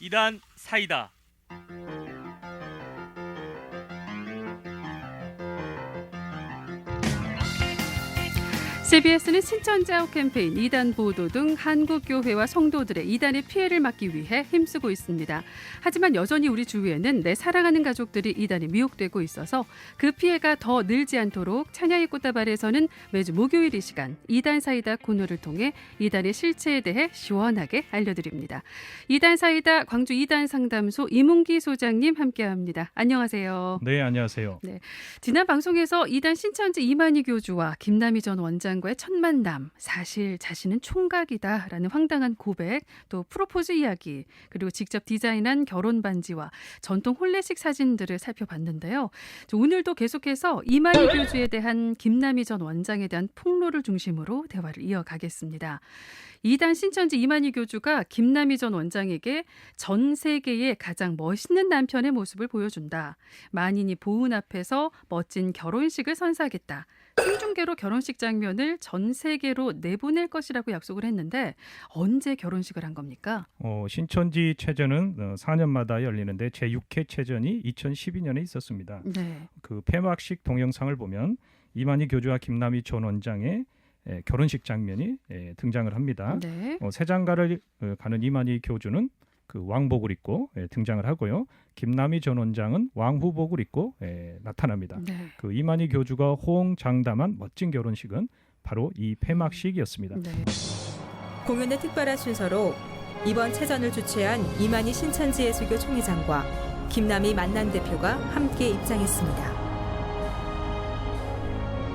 이단 사이다. CBS는 신천지아웃 캠페인 이단 보도 등 한국 교회와 성도들의 이단의 피해를 막기 위해 힘쓰고 있습니다. 하지만 여전히 우리 주위에는 내 사랑하는 가족들이 이단에 미혹되고 있어서 그 피해가 더 늘지 않도록 찬양의 꽃다발 에서는 매주 목요일 이 시간 이단 사이다 코너를 통해 이단의 실체에 대해 시원하게 알려드립니다. 이단 사이다 광주 이단 상담소 이문기 소장님 함께합니다. 안녕하세요. 네, 안녕하세요. 지난 방송에서 이단 신천지 이만희 교주와 김남희 전 원장 과의 첫 만남, 사실 자신은 총각이다라는 황당한 고백, 또 프로포즈 이야기, 그리고 직접 디자인한 결혼 반지와 전통 혼례식 사진들을 살펴봤는데요. 저 오늘도 계속해서 이만희 교주에 대한 김남희 전 원장에 대한 폭로를 중심으로 대화를 이어가겠습니다. 이단 신천지 이만희 교주가 김남희 전 원장에게 전 세계의 가장 멋있는 남편의 모습을 보여준다. 만인이 보은 앞에서 멋진 결혼식을 선사하겠다. 생중계로 결혼식 장면을 전 세계로 내보낼 것이라고 약속을 했는데 언제 결혼식을 한 겁니까? 어, 신천지 체전은 어, 4년마다 열리는데 제6회 체전이 2012년에 있었습니다. 네. 그 폐막식 동영상을 보면 이만희 교주와 김남희 전 원장의 에, 결혼식 장면이 에, 등장을 합니다. 네. 어, 세장가를 어, 가는 이만희 교주는 그 왕복을 입고 에, 등장을 하고요. 김남희 전 원장은 왕후복을 입고 에, 나타납니다. 네. 그 이만희 교주가 호응장담한 멋진 결혼식은 바로 이 폐막식이었습니다. 네. 공연의 특별한 순서로 이번 체전을 주최한 이만희 신천지 예수교 총회장과 김남희 만난 대표가 함께 입장했습니다.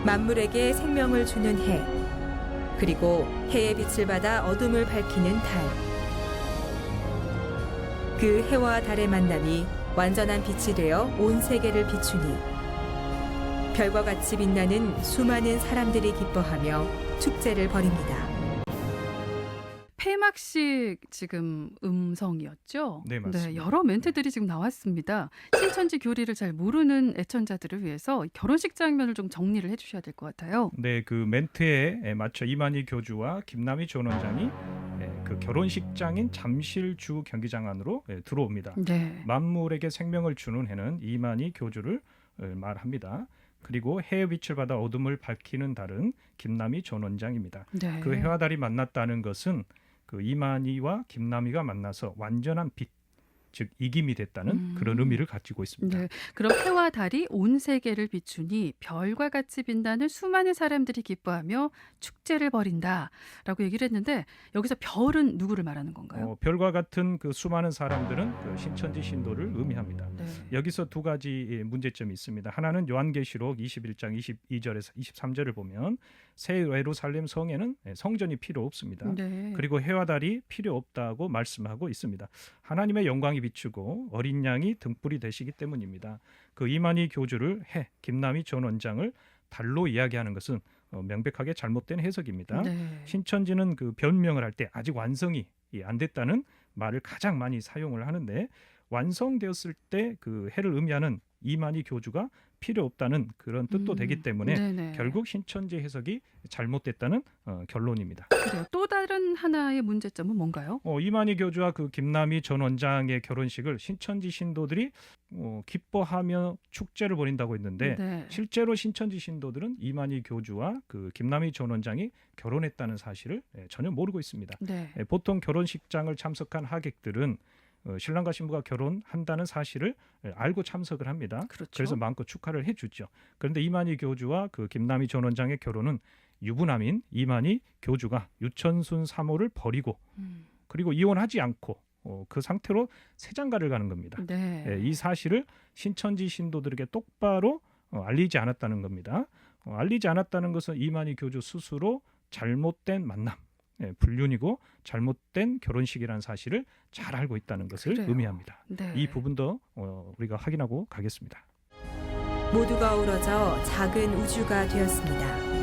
만물에게 생명을 주는 해, 그리고 해의 빛을 받아 어둠을 밝히는 달. 그 해와 달의 만남이 완전한 빛이 되어 온 세계를 비추니 별과 같이 빛나는 수많은 사람들이 기뻐하며 축제를 벌입니다. 폐막식 지금 음성이었죠? 네, 맞습니다. 여러 멘트들이 지금 나왔습니다. 신천지 교리를 잘 모르는 애청자들을 위해서 결혼식 장면을 좀 정리를 해주셔야 될 것 같아요. 네, 그 멘트에 에, 맞춰 이만희 교주와 김남희 전 원장이 에, 그 결혼식장인 잠실주 경기장 안으로 에, 들어옵니다. 네. 만물에게 생명을 주는 해는 이만희 교주를 에, 말합니다. 그리고 해의 빛을 받아 어둠을 밝히는 달은 김남희 전 원장입니다. 네. 그 해와 달이 만났다는 것은 그 이만희와 김남희가 만나서 완전한 빛, 즉 이김이 됐다는 음. 그런 의미를 가지고 있습니다. 네. 그럼 해와 달이 온 세계를 비추니 별과 같이 빛나는 수많은 사람들이 기뻐하며 축제를 벌인다라고 얘기를 했는데 여기서 별은 누구를 말하는 건가요? 어, 별과 같은 그 수많은 사람들은 그 신천지 신도를 의미합니다. 네. 여기서 두 가지 예, 문제점이 있습니다. 하나는 요한계시록 21장 22절에서 23절을 보면 새 예루살렘 성에는 예, 성전이 필요 없습니다. 네. 그리고 해와 달이 필요 없다고 말씀하고 있습니다. 하나님의 영광이 비추고 어린 양이 등불이 되시기 때문입니다. 그 이만희 교주를 해 김남희 전 원장을 달로 이야기하는 것은 어, 명백하게 잘못된 해석입니다. 네. 신천지는 그 변명을 할 때 아직 완성이 예, 안 됐다는 말을 가장 많이 사용을 하는데 완성되었을 때 그 해를 의미하는 이만희 교주가 필요 없다는 그런 뜻도 음, 되기 때문에 네네. 결국 신천지 해석이 잘못됐다는 어, 결론입니다. 그래요. 또 다른 하나의 문제점은 뭔가요? 어, 이만희 교주와 그 김남희 전 원장의 결혼식을 신천지 신도들이 어, 기뻐하며 축제를 벌인다고 했는데 네. 실제로 신천지 신도들은 이만희 교주와 그 김남희 전 원장이 결혼했다는 사실을 예, 전혀 모르고 있습니다. 네. 예, 보통 결혼식장을 참석한 하객들은 어, 신랑과 신부가 결혼한다는 사실을 예, 알고 참석을 합니다. 그렇죠. 그래서 마음껏 축하를 해주죠. 그런데 이만희 교주와 그 김남희 전 원장의 결혼은 유부남인 이만희 교주가 유천순 사모를 버리고 음, 그리고 이혼하지 않고 어, 그 상태로 세장가를 가는 겁니다. 네. 예, 이 사실을 신천지 신도들에게 똑바로 어, 알리지 않았다는 겁니다. 어, 알리지 않았다는 것은 이만희 교주 스스로 잘못된 만남, 예, 불륜이고 잘못된 결혼식이라는 사실을 잘 알고 있다는 것을 그래요. 의미합니다. 네. 이 부분도 어, 우리가 확인하고 가겠습니다. 모두가 어우러져 작은 우주가 되었습니다.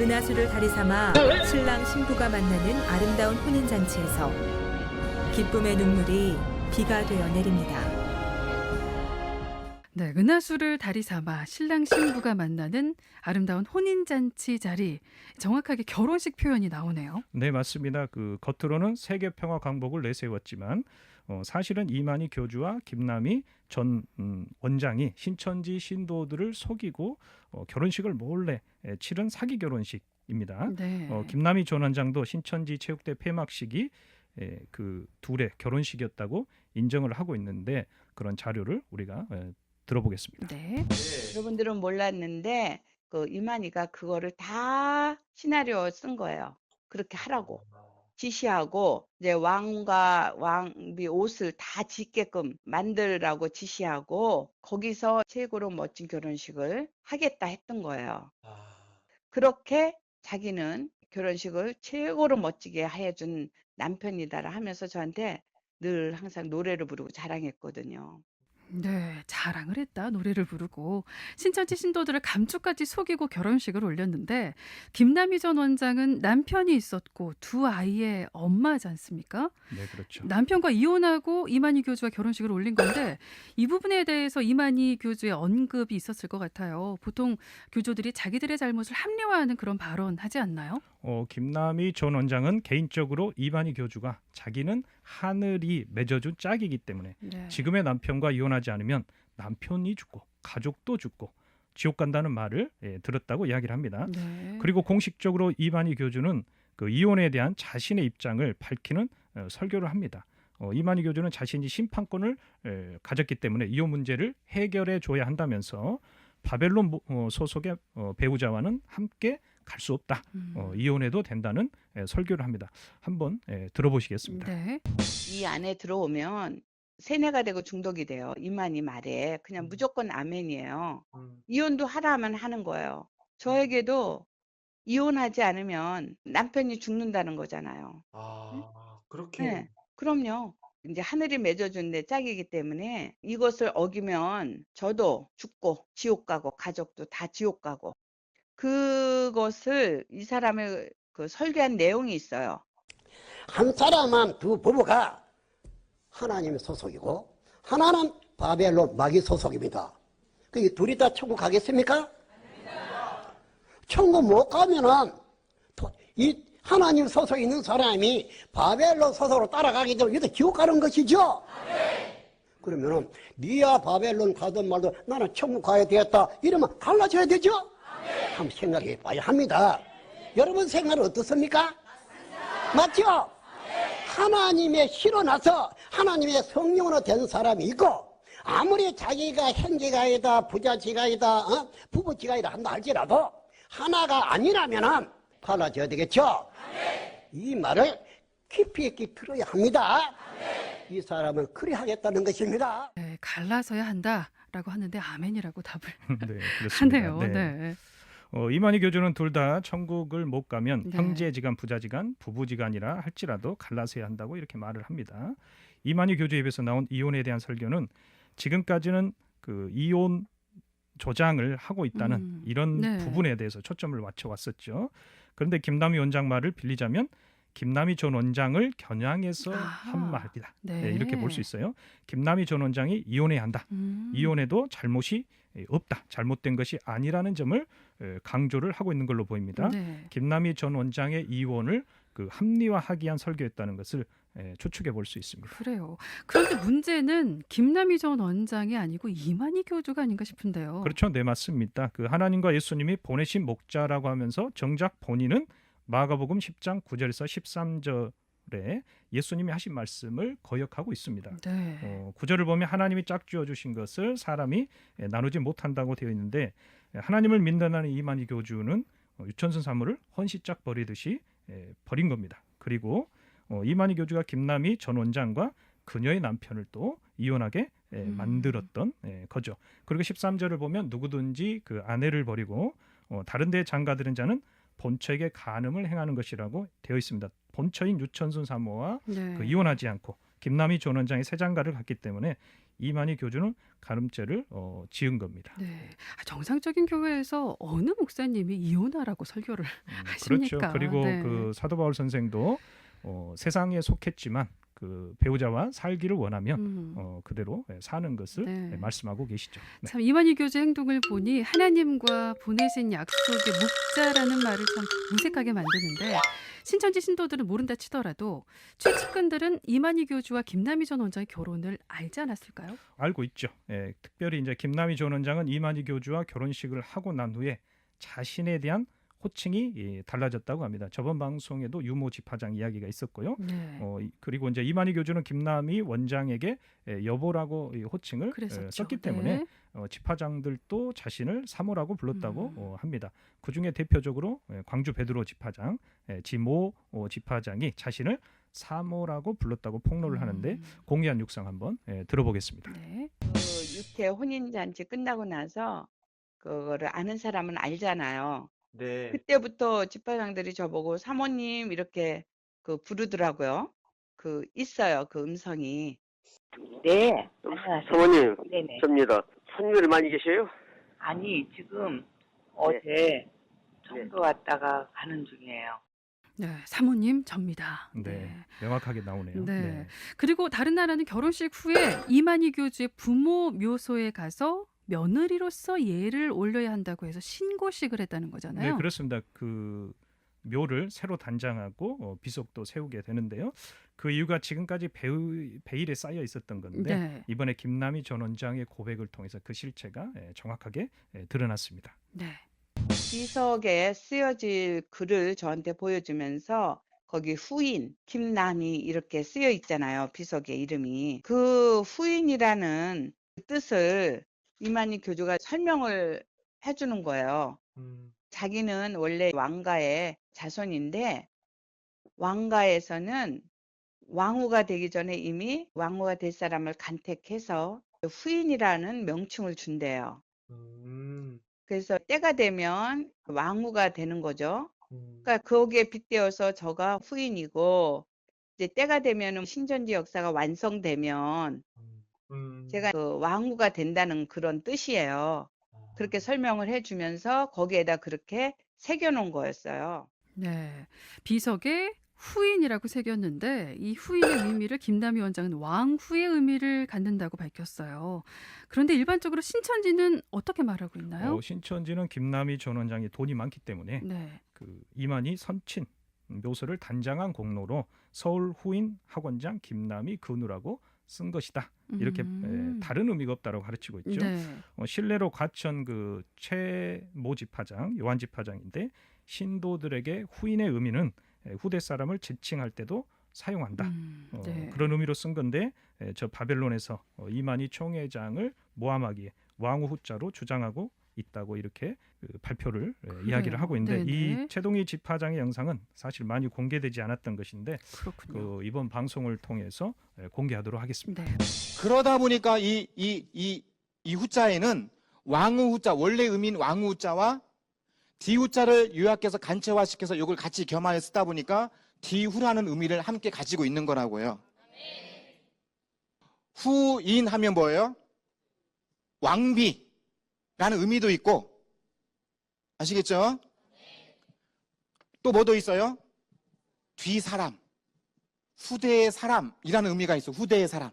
은하수를 다리 삼아 신랑 신부가 만나는 아름다운 혼인 잔치에서 기쁨의 눈물이 비가 되어 내립니다. 네, 은하수를 다리 삼아 신랑 신부가 만나는 아름다운 혼인 잔치 자리. 정확하게 결혼식 표현이 나오네요. 네, 맞습니다. 그 겉으로는 세계 평화 강복을 내세웠지만 어, 사실은 이만희 교주와 김남희 전 음, 원장이 신천지 신도들을 속이고 어, 결혼식을 몰래 에, 치른 사기 결혼식입니다. 네. 어, 김남희 전 원장도 신천지 체육대 폐막식이 에, 그 둘의 결혼식이었다고 인정을 하고 있는데 그런 자료를 우리가 에, 들어보겠습니다. 네. 여러분들은 몰랐는데 그 이만희가 그거를 다 시나리오 쓴 거예요. 그렇게 하라고 지시하고 이제 왕과 왕비 옷을 다 짓게끔 만들라고 지시하고 거기서 최고로 멋진 결혼식을 하겠다 했던 거예요. 그렇게 자기는 결혼식을 최고로 멋지게 해준 남편이다라 하면서 저한테 늘 항상 노래를 부르고 자랑했거든요. 네, 자랑을 했다. 노래를 부르고 신천지 신도들을 감쪽같이 속이고 결혼식을 올렸는데 김남희 전 원장은 남편이 있었고 두 아이의 엄마지 않습니까? 네, 그렇죠. 남편과 이혼하고 이만희 교주와 결혼식을 올린 건데 이 부분에 대해서 이만희 교주의 언급이 있었을 것 같아요. 보통 교주들이 자기들의 잘못을 합리화하는 그런 발언 하지 않나요? 어, 김남희 전 원장은 개인적으로 이만희 교주가 자기는 하늘이 맺어준 짝이기 때문에 네. 지금의 남편과 이혼 하지 않으면 남편이 죽고 가족도 죽고 지옥 간다는 말을 예, 들었다고 이야기를 합니다. 네. 그리고 공식적으로 이만희 교주는 그 이혼에 대한 자신의 입장을 밝히는 어, 설교를 합니다. 어, 이만희 교주는 자신이 심판권을 에, 가졌기 때문에 이혼 문제를 해결해 줘야 한다면서 바벨론 모- 어, 소속의 어, 배우자와는 함께 갈 수 없다. 음. 어, 이혼해도 된다는 에, 설교를 합니다. 한번 에, 들어보시겠습니다. 네. 이 안에 들어오면 세뇌가 되고 중독이 돼요. 이만희 말에 그냥 무조건 아멘이에요. 이혼도 하라면 하는 거예요. 저에게도 이혼하지 않으면 남편이 죽는다는 거잖아요. 아, 그렇게 네, 그럼요. 이제 하늘이 맺어준 내 짝이기 때문에 이것을 어기면 저도 죽고 지옥 가고 가족도 다 지옥 가고 그것을 이 사람의 그 설계한 내용이 있어요. 한 사람은 두 부부가 하나님의 소속이고 하나는 바벨론 마귀 소속입니다. 그 둘이 다 천국 가겠습니까? 천국 못 가면은 도- 이 하나님 소속에 있는 사람이 바벨론 소속으로 따라가기 때문에 이것도 지옥 가는 것이죠. 그러면은 니야 바벨론 가든 말든 나는 천국 가야 되겠다 이러면 달라져야 되죠. 한번 생각해 봐야 합니다. 여러분 생각은 어떻습니까? 맞죠? 하나님의 실어나서 하나님의 성령으로 된 사람이 있고 아무리 자기가 형제가이다 부자지가이다 어? 부부지가이다 한다 할지라도 하나가 아니라면은 달라져야 되겠죠? 이 말을 깊이 있게 들어야 합니다. 이 사람은 그래 하겠다는 것입니다. 네, 갈라서야 한다라고 하는데 아멘이라고 답을 네, 그렇습니다. 하네요. 네. 네. 어, 이만희 교주는 둘 다 천국을 못 가면 네. 형제지간, 부자지간, 부부지간이라 할지라도 갈라서야 한다고 이렇게 말을 합니다. 이만희 교주 입에서 나온 이혼에 대한 설교는 지금까지는 그 이혼 조장을 하고 있다는 음, 이런 네. 부분에 대해서 초점을 맞춰 왔었죠. 그런데 김남희 원장 말을 빌리자면 김남희 전 원장을 겨냥해서 아하. 한 말이다. 네. 네, 이렇게 볼 수 있어요. 김남희 전 원장이 이혼해야 한다. 음. 이혼에도 잘못이 없다. 잘못된 것이 아니라는 점을 에, 강조를 하고 있는 걸로 보입니다. 네. 김남희 전 원장의 이혼을 그 합리화하기 위한 설교였다는 것을 에, 추측해 볼 수 있습니다. 그래요. 그런데 문제는 김남희 전 원장이 아니고 이만희 교주가 아닌가 싶은데요. 그렇죠, 네 맞습니다. 그 하나님과 예수님이 보내신 목자라고 하면서 정작 본인은 마가복음 10장 9절에서 13절에 예수님이 하신 말씀을 거역하고 있습니다. 네. 어, 구절을 보면 하나님이 짝지어 주신 것을 사람이 에, 나누지 못한다고 되어 있는데 에, 하나님을 믿는다는 이만희 교주는 어, 유천선 사물을 헌시짝 버리듯이 에, 버린 겁니다. 그리고 어, 이만희 교주가 김남희 전 원장과 그녀의 남편을 또 이혼하게 에, 음. 만들었던 에, 거죠. 그리고 13절을 보면 누구든지 그 아내를 버리고 어, 다른 데 장가들은 자는 본처에게 간음을 행하는 것이라고 되어 있습니다. 본처인 유천순 사모와 네. 그 이혼하지 않고 김남희 전 원장이 새 장가를 갔기 때문에 이만희 교주는 가늠죄를 어, 지은 겁니다. 네. 아, 정상적인 교회에서 어느 목사님이 이혼하라고 설교를 음, 하십니까? 그렇죠. 그리고 네. 그 사도 바울 선생도 어, 세상에 속했지만 그 배우자와 살기를 원하면 음. 어, 그대로 예, 사는 것을 네. 예, 말씀하고 계시죠. 네. 참 이만희 교주 행동을 보니 하나님과 보내신 약속의 묵자라는 말을 참 무색하게 만드는데 신천지 신도들은 모른다 치더라도 최측근들은 이만희 교주와 김남희 전 원장의 결혼을 알지 않았을까요? 알고 있죠. 예, 특별히 이제 김남희 전 원장은 이만희 교주와 결혼식을 하고 난 후에 자신에 대한 호칭이 예, 달라졌다고 합니다. 저번 방송에도 유모 집화장 이야기가 있었고요. 네. 어, 이- 그리고 이제 이만희 교주는 김남희 원장에게 예, 여보라고 이 호칭을 예, 그랬었죠. 썼기 때문에 네. 어, 집화장들도 자신을 사모라고 불렀다고 음. 어, 합니다. 그 중에 대표적으로 예, 광주 베드로 집화장, 예, 지모 어, 집화장이 자신을 사모라고 불렀다고 폭로를 하는데 음. 공개한 육상 한번 예, 들어보겠습니다. 네. 그 육회 혼인 잔치 끝나고 나서 그거를 아는 사람은 알잖아요. 네. 그때부터 집사장들이 저보고 사모님 이렇게 그 부르더라고요. 그 있어요. 그 음성이. 네, 안녕하세요. 사모님, 네네. 접니다. 손님들이 많이 계세요? 아니, 지금 어제 청도 왔다가 가는 중이에요. 네, 사모님 접니다. 네, 명확하게 나오네요. 네. 그리고 다른 나라는 결혼식 후에 이만희 교주의 부모 묘소에 가서 며느리로서 예를 올려야 한다고 해서 신고식을 했다는 네, 거잖아요. 그렇습니다. 그 묘를 새로 단장하고 어, 비석도 세우게 되는데요. 그 이유가 지금까지 배우, 베일에 쌓여 있었던 건데 네. 이번에 김남희 전 원장의 고백을 통해서 그 실체가 예, 정확하게 예, 드러났습니다. 네. 비석에 쓰여질 글을 저한테 보여주면서 거기 후인 김남희 이렇게 쓰여 있잖아요. 비석의 이름이. 그 후인이라는 뜻을 이만희 교주가 설명을 해주는 거예요. 음. 자기는 원래 왕가의 자손인데 왕가에서는 왕후가 되기 전에 이미 왕후가 될 사람을 간택해서 후인이라는 명칭을 준대요. 음. 그래서 때가 되면 왕후가 되는 거죠. 음. 그러니까 거기에 빗대어서 저가 후인이고 이제 때가 되면은 신천지 역사가 완성되면 음. 제가 그 왕후가 된다는 그런 뜻이에요. 그렇게 설명을 해 주면서 거기에다 그렇게 새겨 놓은 거였어요. 네. 비석에 후인이라고 새겼는데 이 후인의 의미를 김남희 원장은 왕후의 의미를 갖는다고 밝혔어요. 그런데 일반적으로 신천지는 어떻게 말하고 있나요? 어, 신천지는 김남희 전 원장이 돈이 많기 때문에 네. 그 이만희 선친 묘소를 단장한 공로로 서울 후인 학원장 김남희 근우라고 쓴 것이다. 이렇게 음. 에, 다른 의미가 없다고 가르치고 있죠. 네. 어, 신뢰로 과천 그 최모 집화장 요한 집화장인데 신도들에게 후인의 의미는 에, 후대 사람을 지칭할 때도 사용한다. 음, 어, 네. 그런 의미로 쓴 건데 에, 저 바벨론에서 어, 이만희 총회장을 모함하기에 왕후 후자로 주장하고 있다고 이렇게 그 발표를 에, 그래요. 이야기를 하고 있는데 네네. 이 최동희 집화장의 영상은 사실 많이 공개되지 않았던 것인데 그렇군요. 그 이번 방송을 통해서 에, 공개하도록 하겠습니다. 네. 그러다 보니까 이, 이, 이, 이 후자에는 왕후 후자, 원래 의미인 왕후 후자와 디후자를 요약해서 간체화시켜서 이걸 같이 겸하여 쓰다 보니까 디후라는 의미를 함께 가지고 있는 거라고요. 후인 하면 뭐예요? 왕비 라는 의미도 있고, 아시겠죠? 또뭐더 있어요? 뒤 사람, 후대의 사람이라는 의미가 있어, 후대의 사람.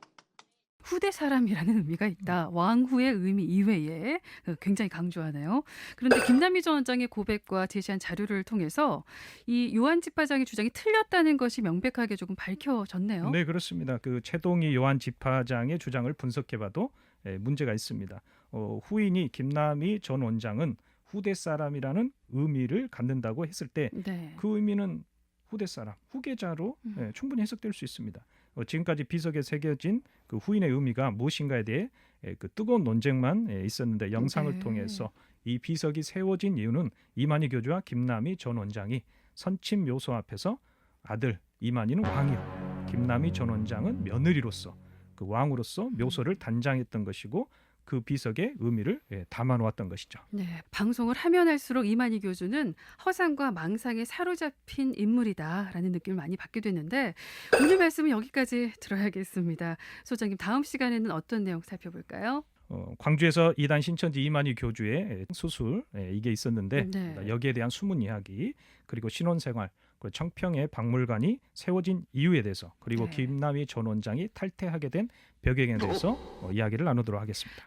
후대 사람이라는 의미가 있다. 왕후의 의미 이외에 어, 굉장히 강조하네요. 그런데 김남희 전 원장의 고백과 제시한 자료를 통해서 이 요한 집화장의 주장이 틀렸다는 것이 명백하게 조금 밝혀졌네요. 네, 그렇습니다. 그 최동희 요한 집화장의 주장을 분석해봐도 예, 문제가 있습니다. 어, 후인이 김남희 전 원장은 후대 사람이라는 의미를 갖는다고 했을 때그 네. 의미는 후대 사람, 후계자로 음. 예, 충분히 해석될 수 있습니다. 어, 지금까지 비석에 새겨진 그 후인의 의미가 무엇인가에 대해 예, 그 뜨거운 논쟁만 예, 있었는데 영상을 네. 통해서 이 비석이 세워진 이유는 이만희 교주와 김남희 전 원장이 선침 묘소 앞에서 아들 이만희는 왕이요, 김남희 전 원장은 며느리로서 그 왕으로서 묘소를 단장했던 것이고 그 비석의 의미를 예, 담아놓았던 것이죠. 네, 방송을 하면 할수록 이만희 교주는 허상과 망상에 사로잡힌 인물이다라는 느낌을 많이 받게 됐는데 오늘 말씀은 여기까지 들어야겠습니다. 소장님 다음 시간에는 어떤 내용 살펴볼까요? 어, 광주에서 이단 신천지 이만희 교주의 수술 예, 이게 있었는데 네. 여기에 대한 수문 이야기 그리고 신혼생활 그 청평에 박물관이 세워진 이유에 대해서 그리고 네. 김남희 전 원장이 탈퇴하게 된 배경에 대해서 어, 이야기를 나누도록 하겠습니다.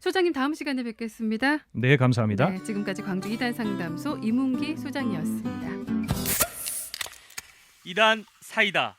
소장님 다음 시간에 뵙겠습니다. 네, 감사합니다. 네, 지금까지 광주 이단 상담소 이문기 소장이었습니다. 이단 사이다